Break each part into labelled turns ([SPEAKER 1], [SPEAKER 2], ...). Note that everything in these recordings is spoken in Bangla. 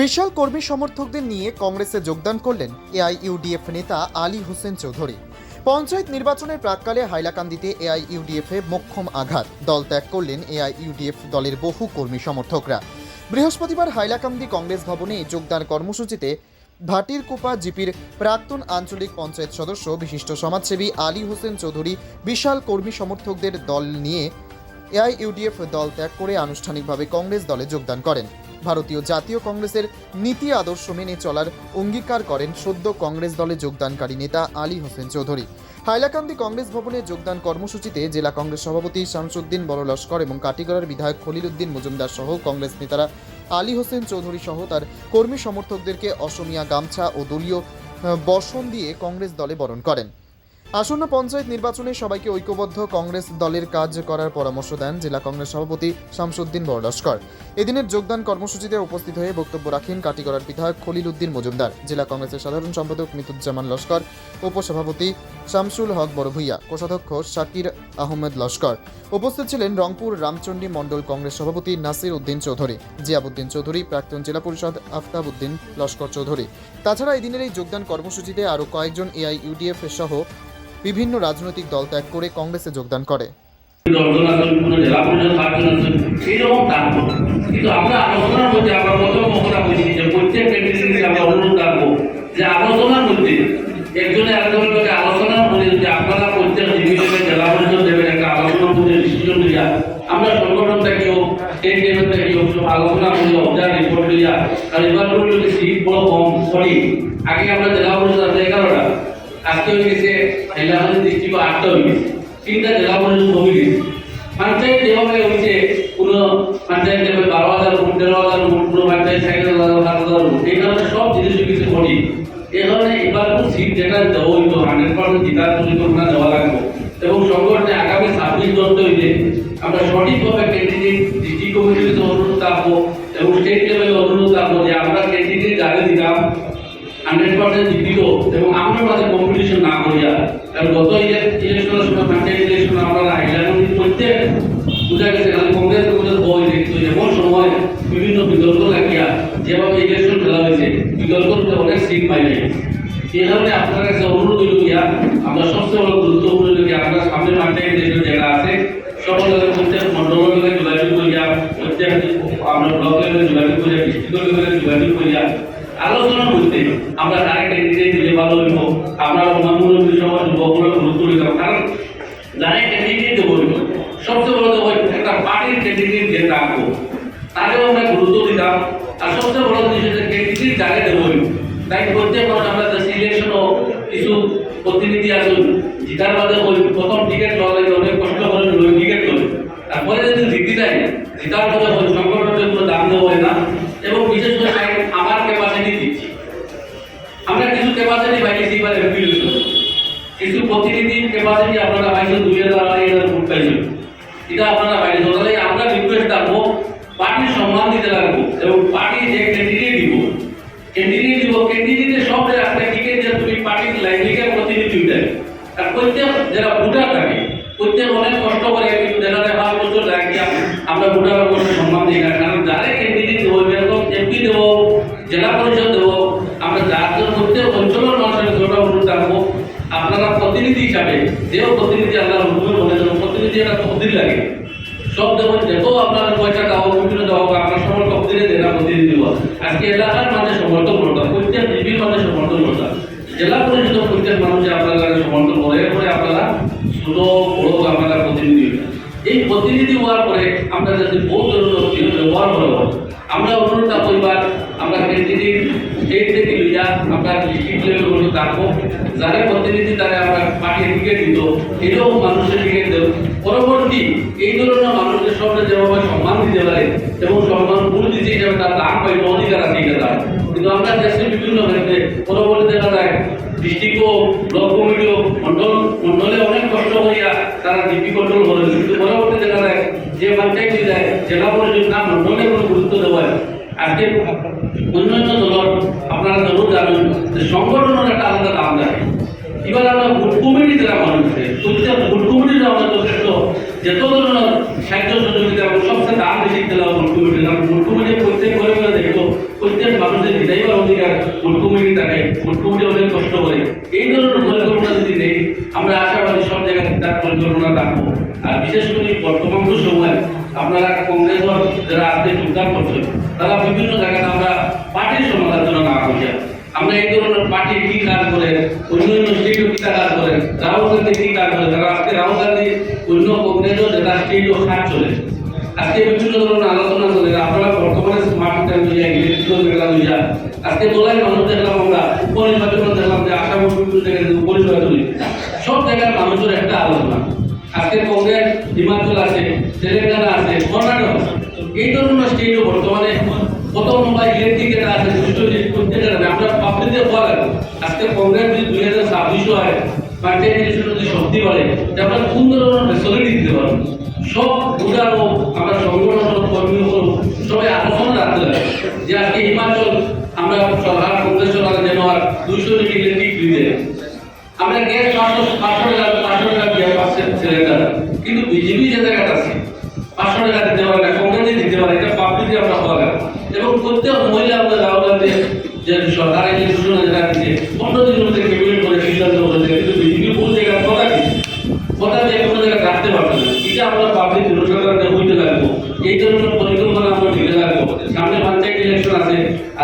[SPEAKER 1] বিশাল কর্মী সমর্থকদের নিয়ে কংগ্রেসে যোগদান করলেন এআইইউডিএফ নেতা আলী হোসেন চৌধুরী। পঞ্চায়েত নির্বাচনের প্রাককালে হাইলাকান্দিতে এআইইউডিএফ মোক্ষম আঘাত। দল ত্যাগ করলেন এআইইউডিএফ দলের বহু কর্মী সমর্থকরা। বৃহস্পতিবার হাইলাকান্দি কংগ্রেস ভবনে যোগদান কর্মসূচিতে ভাটিরকুপা জিপির প্রাক্তন আঞ্চলিক পঞ্চায়েত সদস্য, বিশিষ্ট সমাজসেবী আলী হোসেন চৌধুরী বিশাল কর্মী সমর্থকদের দল নিয়ে এআইইউডিএফ দল ত্যাগ করে আনুষ্ঠানিকভাবে কংগ্রেস দলে যোগদান করেন। ভারতীয় জাতীয় কংগ্রেসের নীতি আদর্শ মেনে চলার অঙ্গীকার করেন সদ্য কংগ্রেস দলে যোগদানকারী নেতা আলী হোসেন চৌধুরী। হাইলাকান্দি কংগ্রেস ভবনে যোগদান কর্মসূচিতে জেলা কংগ্রেস সভাপতি শামসুদ্দিন বড় লস্কর এবং কাটিগড়ার বিধায়ক খলিল উদ্দিন মজুমদার সহ কংগ্রেস নেতারা আলী হোসেন চৌধুরী সহ তার কর্মী সমর্থকদেরকে অসমিয়া গামছা ও দলীয় বসন দিয়ে কংগ্রেস দলে বরণ করেন। আসন্ন পঞ্চায়েত নির্বাচনে সবাইকে ঐক্যবদ্ধ কংগ্রেস দলের কাজ করার পরামর্শ দেন জেলা কংগ্রেস সভাপতি শামসুদ্দিন বরলস্কর এদিনের যোগদান কর্মসূচিতে উপস্থিত হয়ে বক্তব্য রাখেন কাটিগড়ার বিধায়ক খলিল উদ্দিন মজুমদার, জেলা কংগ্রেসের সাধারণ সম্পাদক মিতুজ্জামান লস্কর, উপসভাপতি শামসুল হক বড়ভুইয়া, কোষাধ্যক্ষ শাকির আহমেদ লস্কর। উপস্থিত ছিলেন রংপুর রামচন্ডী মণ্ডল কংগ্রেস সভাপতি নাসির উদ্দিন চৌধুরী, জিয়াবুদ্দিন চৌধুরী, প্রাক্তন জেলা পরিষদ আফতাব উদ্দিন লস্কর চৌধুরী। তাছাড়া এদিনের এই যোগদান কর্মসূচিতে আরও কয়েকজন এআইইউডিএফ সহ বিভিন্ন রাজনৈতিক দল ত্যাগ করে কংগ্রেসে যোগদান করে।
[SPEAKER 2] আলোচনা আগে আমরা জেলা পরিষদ আছে এগারোটা। আজকে হয়ে গেছে হাইলাকান্দি ডিস্ট্রিক্ট আটটা তিনটা জেলা পরিষদ কমিটি পঞ্চায়েত যেভাবে হচ্ছে কোনো পঞ্চায়েত লেভেল বারো হাজার ভোট, তেরো হাজার ভোট, কোনো পঞ্চায়েত সাইকেল হাজার সাত হাজার ভোট। এই কারণে সব জিনিস কিছু ঘটি এই কারণে এবার কোন সিট যেটা দেওয়া হইতো হান্ড্রেড পার্সেন্ট জেতার পরিকল্পনা দেওয়া লাগবে। এবং সংগঠনে আগামী ছাব্বিশ দন্ত হইলে আমরা সঠিকভাবে ক্যান্ডিডেট ডিস্ট্রিক্ট কমিটিতে অনুরোধ রাখব এবং স্টেট লেভেলে অনুরোধ রাখব যে আমরা ক্যান্ডিডেট যাকে দিলাম হান্ড্রেড পার্সেন্ট জিতিত এবং আমরা মাঝে কম্পিটিশন না করিয়া, কারণ গত ইলেকশনের সময় পঞ্চায়েত ইলেকশন আমরা হাইলাকান্দি প্রত্যেক বোঝা গেছে খালি কংগ্রেস কংগ্রেস বই দেখতো এমন সময় বিভিন্ন বিতর্ক লাগিয়া যেভাবে ইলেকশন খেলা হয়েছে বিতর্কতে অনেক সিট পাই নাই। এই কারণে আপনার কাছে অনুরোধ হইল গিয়া, আমরা সবচেয়ে বড় গুরুত্বপূর্ণ হইল গিয়া সামনে পঞ্চায়েত ইলেকশন যেটা আছে, সকলের প্রত্যেক মন্ডল যোগাযোগ করিয়া, প্রত্যেক আমরা ব্লক লেভেলে যোগাযোগ করিয়া ডিস্ট্রিক্ট লেভেলে যোগাযোগ করিয়া আলোচনার করতে আমরা কারে ক্যান্ডিডেট দিলে ভালো হইব আমরা অন্যান্য বিষয় যুবকগুলো গুরুত্ব দিতাম কারণ যারা ক্যান্ডিডেট দেবো সবচেয়ে বড় দেবো একটা পার্টির ক্যান্ডিডেট যে রাখব, তাকেও আমরা গুরুত্ব দিতাম আর সবচেয়ে বড় জিনিস হচ্ছে ক্যান্ডিডেট যাকে দেবো তাই প্রত্যেক মানুষ আমরা সিলেকশনও কিছু প্রতিনিধি আসুন, জিতার বাদে ওই প্রথম টিকিট লওয়া লাগে অনেক কষ্ট করে টিকিট করে। তারপরে যদি জিতি যায় জিতার ওই সংগঠনের কোনো দাম দেওয়া হয় না। ক্যাপাসিটি পাইছি এবার এমপি কিছু প্রতিনিধির ক্যাপাসিটি আপনারা পাইছেন দুই হাজার আড়াই হাজার ফুট পাইছেন এটা আপনারা পাইছেন তাহলে আমরা রিকোয়েস্ট রাখব, পার্টির সম্মান দিতে লাগবো এবং পার্টি যে ক্যান্ডিডেট দিব ক্যান্ডিডেট দিব ক্যান্ডিডেটের সব একটা টিকিট যে তুমি পার্টির লাইব্রেরিকে প্রতিনিধি দেয় আর প্রত্যেক যারা ভোটার থাকে, প্রত্যেক অনেক কষ্ট করে কিন্তু দেখা যায় পাঁচ বছর কি আমরা ভোটারের কোনো সম্মান দিই না। কারণ যারা ক্যান্ডিডেট দেবো এরকম এমপি দেবো, জেলা পরিষদ দেবো আমরা যার জন্য প্রত্যেক অঞ্চলের মানুষের ছোট অনুরোধ রাখব আপনারা প্রতিনিধি হিসাবে যেও প্রতিনিধি আল্লাহর হুকুমে বলে দেবো প্রতিনিধি একটা তহদিল লাগে। সব দেবো যত আপনার পয়সা দেওয়া বিভিন্ন দেওয়া হোক আপনার সময় তহদিলে দেনা প্রতিনিধি দেবো আজকে এলাকার মাঝে সমর্থন করতাম প্রত্যেক জীবীর মাঝে সমর্থন করতাম জেলা পরিষদ প্রত্যেক মানুষে আপনারা সমর্থন করে এরপরে আপনারা ছোট বড় আপনারা প্রতিনিধি। এই প্রতিনিধি হওয়ার পরে আমরা যদি বহু ধরনের ব্যবহার করব আমরা অনুরোধ পরিবার আমরা ক্যান্ডিডেট স্টেট থেকে লইয়া আমরা ডিস্ট্রিক্ট লেভেল পর্যন্ত রাখব যারা প্রতিনিধি তারা আমরা পার্টির টিকিট দিত এরকম মানুষের টিকিট দেব। পরবর্তী এই ধরনের মানুষের সঙ্গে যেভাবে সম্মান দিতে পারে এবং সম্মান ভুল দিতে হিসাবে তার দাম পাইল অধিকার আছে এটা তার কিন্তু আমরা দেশের বিভিন্ন ক্ষেত্রে পরবর্তী দেখা যায় ডিস্ট্রিক্ট ব্লক কমিটি মন্ডল মন্ডলে অনেক কষ্ট হইয়া তারা ডিপি কন্ট্রোল করে। কিন্তু পরবর্তী দেখা যায় যে পঞ্চায়েত যায় জেলা পরিষদ না মন্ডলে কোনো গুরুত্ব দেওয়া হয় আজকে অন্যান্য আপনারা আলাদা দাম দেয়। এবার আমরা ভোট কমিটি সবচেয়ে দাম বেশি থাকে। অনেক কষ্ট করে। এই ধরনের পরিকল্পনা যদি নেই, আমরা আশাবাদী সব জায়গায় তার পরিকল্পনা রাখব। আর বিশেষ করে বর্তমান সময় আপনারা কংগ্রেস যারা আজকে যোগদান করছেন, তারা বিভিন্ন জায়গায় আমরা পার্টির সমালোচনা না করি আমরা এই ধরনের পার্টি কি কাজ করে অন্য অন্য স্টেটও কি কাজ করে রাহুল গান্ধী কি কাজ করে তারা আজকে রাহুল গান্ধী অন্য কংগ্রেসও যেটা স্টেটও খাট চলে। আজকে বিভিন্ন ধরনের আলোচনা চলে আপনারা বর্তমানে স্মার্ট মিটার লইয়া ইলেকট্রিক্যাল মিটার লইয়া আজকে দোলাই মানুষ দেখলাম আমরা উপনির্বাচন দেখলাম যে আসাম বিভিন্ন জায়গায় উপনির্বাচন সব জায়গার মানুষের একটা আলোচনা। আজকে কংগ্রেস, হিমাচল আছে, তেলেঙ্গানা আছে, কর্ণাটক এই ধরনের স্টেটও বর্তমানে কত নম্বর ইলেকট্রিক আমরা পাবলিকে বলা লাগে আজকে কংগ্রেস যদি দুই হাজার ছাব্বিশ হয় পাঞ্চায়েত যদি শক্তি যে আমরা কোন ধরনের দিতে পারব? সব বুঝা হোক, আমরা সংগঠন কর্মী হোক, সবাই আলোচনা রাখতে হবে যে আজকে হিমাচল, আমরা সরকার, কংগ্রেস সরকার যেন আর দুইশো ইলেকট্রিক দেয়। আমরা গ্যাস পাঁচশো পাঁচশো টাকা পাঁচশো টাকা দিয়ে পাচ্ছে সিলিন্ডার। কিন্তু বিজেপি যে জায়গাটা আছে, পাঁচশো টাকা দিতে পারে না, কংগ্রেসে দিতে পারে, এটা পাবলিকে আমরা হওয়া এবং প্রত্যেক মহিলা আমরা রাহুল গান্ধী যে সরকারের যে ঘোষণা যেটা দিচ্ছে পনেরো দিনের মধ্যে ক্যাবিনেট করে সিদ্ধান্ত করেছে কিন্তু বিজেপি কোন জায়গায় কথা দিচ্ছে কথা দিয়ে কোনো জায়গায় রাখতে পারবে না এটা আমরা পাবলিক জনসাধারণকে হইতে লাগবো এই ধরনের পরিকল্পনা আমরা নিতে লাগবো সামনে পঞ্চায়েত ইলেকশন আছে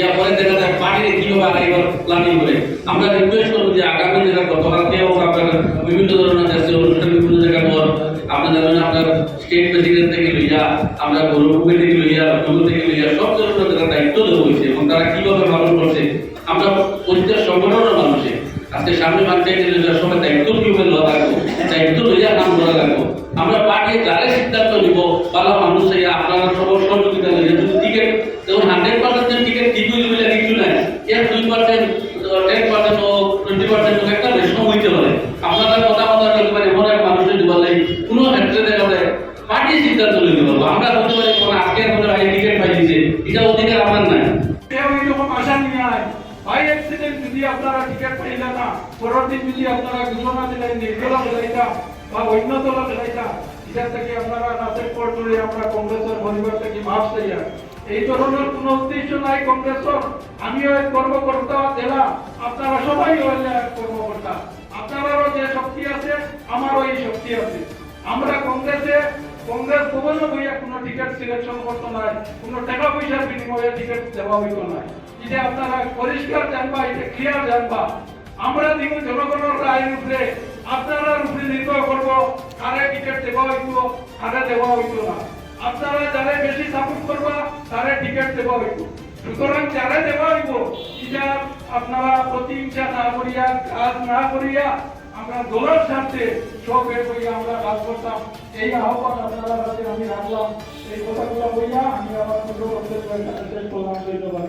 [SPEAKER 2] গিয়া পরে দেখা যায় পার্টিতে কীভাবে আগাইবার প্ল্যানিং করে আমরা রিকোয়েস্ট করব যে, আগামী যেটা গতকালকে হোক, আপনারা বিভিন্ন ধরনের দেশে অনুষ্ঠান, বিভিন্ন জায়গায় পর, আপনার জানেন আপনার স্টেট প্রেসিডেন্ট থেকে লইয়া, আমরা গৌরবপুর থেকে লইয়া গুরু থেকে লইয়া, সব ধরনের যারা দায়িত্ব দেওয়া হয়েছে এবং তারা কীভাবে পালন করছে, আমরা প্রত্যেক সংগঠনের মানুষে। আজকে সামনে পঞ্চায়েত ইলেকশনের সময় দায়িত্ব কীভাবে লওয়া লাগবো, দায়িত্ব লইয়া কাম করা লাগবো। আমরা পার্টি যারে সিদ্ধান্ত নিব, পালা মানুষ আপনারা সবার সহযোগিতা লইয়া যদি টিকিট যেমন হান্ড্রেড পার্সেন্ট টিকিট ঠিক হয়ে গেলে কিছু নাই এর দুই পার্সেন্ট টেন পার্সেন্ট ও টোয়েন্টি পার্সেন্ট একটা বেশি হইতে পারে আপনারা কথা কথা বলতে পারে এমন এক মানুষের দিবার লাগে কোনো ক্ষেত্রে দেখা যায় পার্টি পারব আমরা বলতে পারি কোনো আজকে কোনো ভাই টিকিট পাইছে এটা অধিকার আমার নাই
[SPEAKER 3] না আমিও এক কর্মকর্তা, জেলা। আপনারা সবাই হইলে এক কর্মকর্তা। আপনারারও যে শক্তি আছে, আমারও এই শক্তি আছে। আমরা কংগ্রেসে কংগ্রেস কখনো বইয়া কোনো টিকিট সিলেকশন করতো নাই, কোনো টাকা পয়সার বিনিময়ে টিকিট দেওয়া হইতো না এটা আপনারা পরিষ্কার জানবা, এটা ক্লিয়ার জানবা। আমরা দিব জনগণের রায়ের উপরে আপনারা উপরে নির্ভর করব, কারে টিকিট দেওয়া হইব, কারে দেওয়া হইতো না। আপনারা যারা বেশি সাপোর্ট করবা, তারে টিকিট দেওয়া হইব। সুতরাং যারা দেওয়া হইব, এটা আপনারা প্রতিহিংসা না করিয়া, কাজ না করিয়া আমরা দোলার স্বার্থে সব বের হইয়া আমরা কাজ করতাম। এই আহ্বান আপনারা কাছে আমি রাখলাম। এই কথাগুলো বইয়া আমি আমার ছোট করতে ধন্যবাদ।